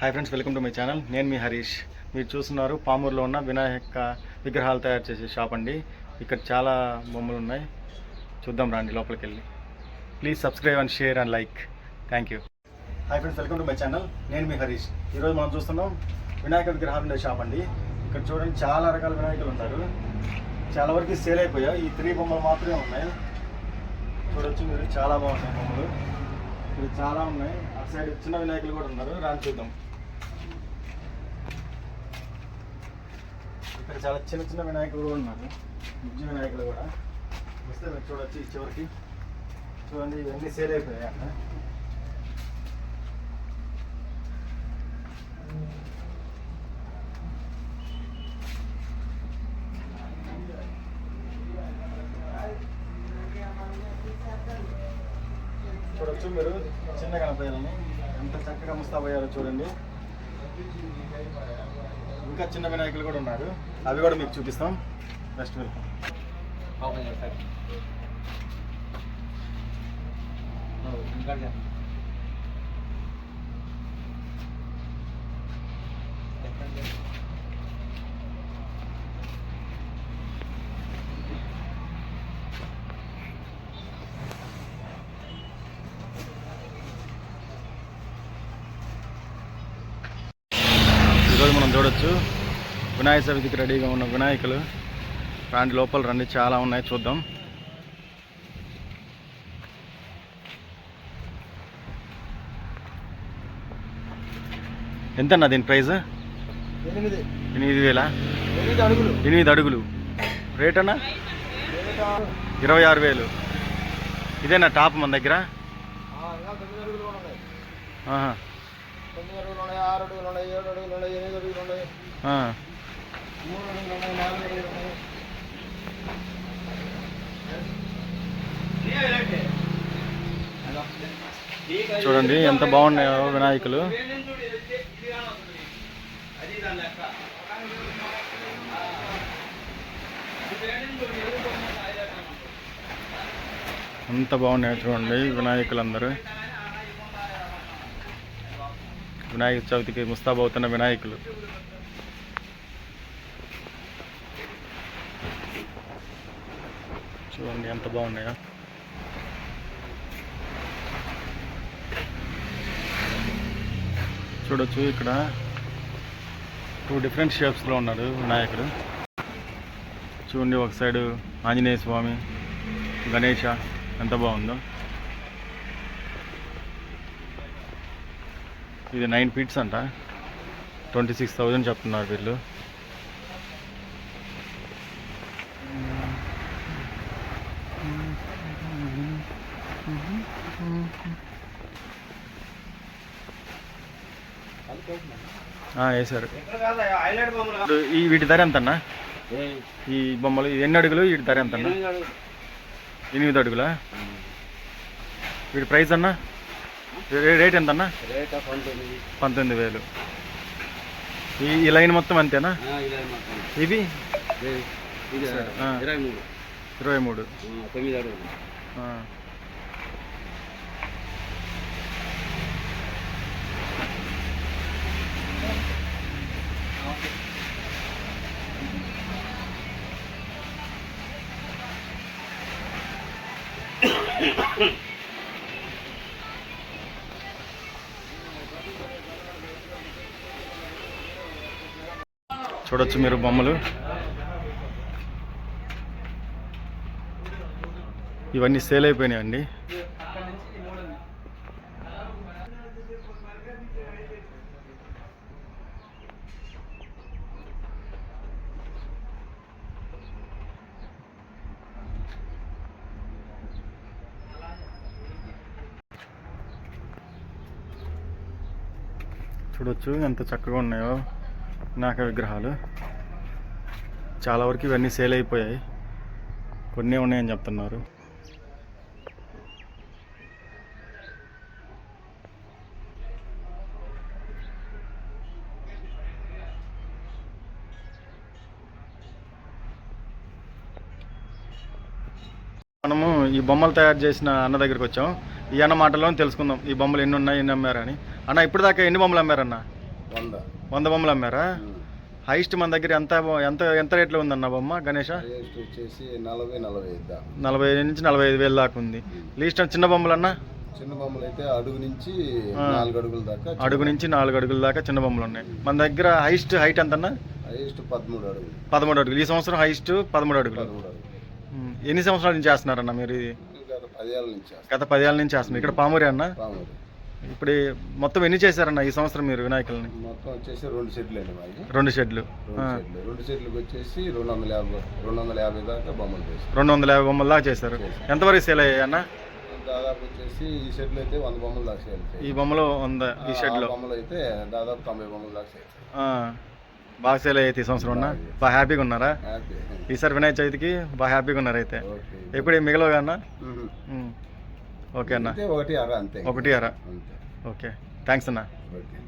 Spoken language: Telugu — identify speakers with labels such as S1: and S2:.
S1: Hi friends welcome to my channel నేను మీ హరీష్. మీరు చూస్తున్నారు పామూరులో ఉన్న వినాయక విగ్రహాలు తయారు చేసే షాప్ అండి. ఇక్కడ చాలా బొమ్మలు ఉన్నాయి. చూద్దాం రండి లోపలికి వెళ్ళి. Please subscribe and share and like thank you hi friends welcome to my channel నేను మీ హరీష్. ఈరోజు మనం చూస్తున్నాం వినాయక విగ్రహాలు ఉండే షాప్ అండి. ఇక్కడ చూడండి చాలా రకాల వినాయకులు ఉంటారు. చాలా వరకు సేల్ అయిపోయాయి. ఈ త్రీ బొమ్మలు మాత్రమే ఉన్నాయి. చూడొచ్చు మీరు. చాలా బాగున్నాయి బొమ్మలు. ఇక్కడ చాలా ఉన్నాయి. అటు సైడ్ చిన్న వినాయకులు కూడా ఉన్నారు. రాని చూద్దాం. ఇక్కడ చాలా చిన్న చిన్న వినాయకులు కూడా ఉన్నారు. బుజ్జి వినాయకులు కూడా. వస్తే మీరు చూడొచ్చు ఈ చివరికి. చూడండి ఇవన్నీ సేల్ అయిపోయాయి అక్కడ. చూడొచ్చు మీరు చిన్న గణపయ్యాలని. ఎంత చక్కగా ముస్తాబయ్యారో చూడండి. ఇంకా చిన్న వినాయకులు కూడా ఉన్నారు. అవి కూడా మీకు చూపిస్తాం. నెక్స్ట్ వెల్కమ్
S2: ఓపెన్ చేస్తారు ఇంకా
S1: ఈరోజు మనం చూడొచ్చు. వినాయక చవితికి రెడీగా ఉన్న వినాయకులు. రాండి లోపల రండి చాలా ఉన్నాయి చూద్దాం. ఎంతన్నా దీని ప్రైస్
S2: ఎనిమిది.
S1: వేల?
S2: ఎనిమిది అడుగులు.
S1: రేట్ అన్నా ఇరవై ఆరు వేలు. ఇదేనా టాప్ మన దగ్గర?
S2: తొమ్మిది అడుగులు ఉన్నాయి ఆరు అడుగులు ఉన్నాయి ఏడు అడుగులు ఉన్నాయి ఎనిమిది అడుగులు ఉన్నాయి
S1: ఆ.
S2: మూడు అడుగులు ఉన్నాయి నాలుగు అడుగులు ఉన్నాయి
S1: చూడండి ఎంత బాగున్నాయో వినాయకులు ఎంత బాగున్నాయో చూడండి వినాయకులు అందరూ వినాయక చవితికి ముస్తాబవుతున్న వినాయకులు. చూడండి ఎంత బాగున్నాయో. చూడొచ్చు ఇక్కడ టూ డిఫరెంట్ షేప్స్లో ఉన్నాడు వినాయకుడు. చూడండి ఒక సైడు ఆంజనేయ స్వామి గణేష ఎంత బాగుందో. ఇది నైన్ ఫీట్స్ అంట. ట్వంటీ సిక్స్ థౌజండ్ చెప్తున్నారు వీళ్ళు. ఇప్పుడు ఈ వీటి ధర ఎంత అన్న ఈ బొమ్మలు ఎన్ని అడుగులు? వీటి ధర ఎంత అన్న
S2: ఎనిమిది అడుగులు?
S1: వీటి ప్రైస్ అన్న? రేట్ ఎంత అన్న
S2: రేట్ పంతొమ్మిది.
S1: పంతొమ్మిది వేలు. ఈ ఈ లైన్ మొత్తం అంతేనా?
S2: ఇదే. ఇరవై మూడు.
S1: ఇరవై మూడు.
S2: తొమ్మిది అడుగులు
S1: ఆ. చూడొచ్చు మీరు బొమ్మలు. ఇవన్నీ సేల్ అయిపోయినాయండి. చూడొచ్చు ఎంత చక్కగా ఉన్నాయో నాక విగ్రహాలు. చాలా వరకు ఇవన్నీ సేల్ అయిపోయాయి. కొన్ని ఉన్నాయని చెప్తున్నారు. మనము ఈ బొమ్మలు తయారు చేసిన అన్న దగ్గరికి వచ్చాం. ఈ అన్న మాటల్లో తెలుసుకుందాం ఈ బొమ్మలు ఎన్ని ఉన్నాయి ఎన్ని అమ్మారని అన్న ఇప్పుడు దాకా ఎన్ని బొమ్మలు అమ్మారన్న
S2: వంద.
S1: వంద బొమ్మలు అమ్మారా?
S2: ఉమ్.
S1: హైయెస్ట్ మన దగ్గర ఎంత ఎంత ఎంత రేట్లో ఉందన్న బొమ్మ గణేష?
S2: వచ్చేసి నలభై నలభై
S1: నలభై నుంచి నలభై ఐదు వేలు దాకా ఉంది. లీస్ట్ చిన్న బొమ్మలు అన్న?
S2: చిన్న బొమ్మలు అయితే అడుగు నుంచి నాలుగు అడుగుల దాకా
S1: అడుగు నుంచి నాలుగు అడుగుల దాకా చిన్న బొమ్మలు ఉన్నాయి. మన దగ్గర హైయెస్ట్ హైట్ ఎంత అన్న
S2: హైయెస్ట్ పదమూడు అడుగులు.
S1: పదమూడు అడుగులు. ఈ సంవత్సరం హైయెస్ట్ పదమూడు అడుగులు. ఎన్ని సంవత్సరాల నుంచి చేస్తున్నారన్న మీరు ఇది?
S2: గత పదేళ్ళ నుంచి చేస్తాం
S1: గత పదేళ్ళ నుంచి చేస్తున్నారు ఇక్కడ పామూరి అన్న? ఇప్పుడు ఈ మొత్తం ఎన్ని చేశారన్న ఈ సంవత్సరం మీరు వినాయకుల్ని?
S2: మొత్తం వచ్చేసి రెండు సెట్లు అండి
S1: రెండు షెడ్లు
S2: రెండు సెట్లు. రెండు సెట్లకు వచ్చేసి రెండు వందల యాభై రెండు వందల యాభై దాకా బొమ్మలు వేసాం
S1: రెండు వందల యాభై బొమ్మల దాకా చేశారు. ఎంతవరకు సేల్ అయ్యాయి అన్న?
S2: దాదాపు వచ్చేసి ఈ సెట్లు అయితే వంద బొమ్మలు దాకా సేల్.
S1: ఈ బొమ్మలో వంద ఈ షెడ్లో?
S2: బొమ్మలు అయితే దాదాపు తొంభై బొమ్మలు దాకా సేల్.
S1: ఆ, బాగా సేల్ అయ్యాయి ఈ సంవత్సరం అన్న. బాగా హ్యాపీగా ఉన్నారా? ఈసారి వినాయక చవితికి బాగా హ్యాపీగా ఉన్నారు అయితే? ఎప్పుడు మిగలవు అన్న. ఓకే అన్న.
S2: ఒకటి అర అంతే.
S1: ఒకటి అర. ఓకే. థ్యాంక్స్ అన్న.
S2: ఓకే.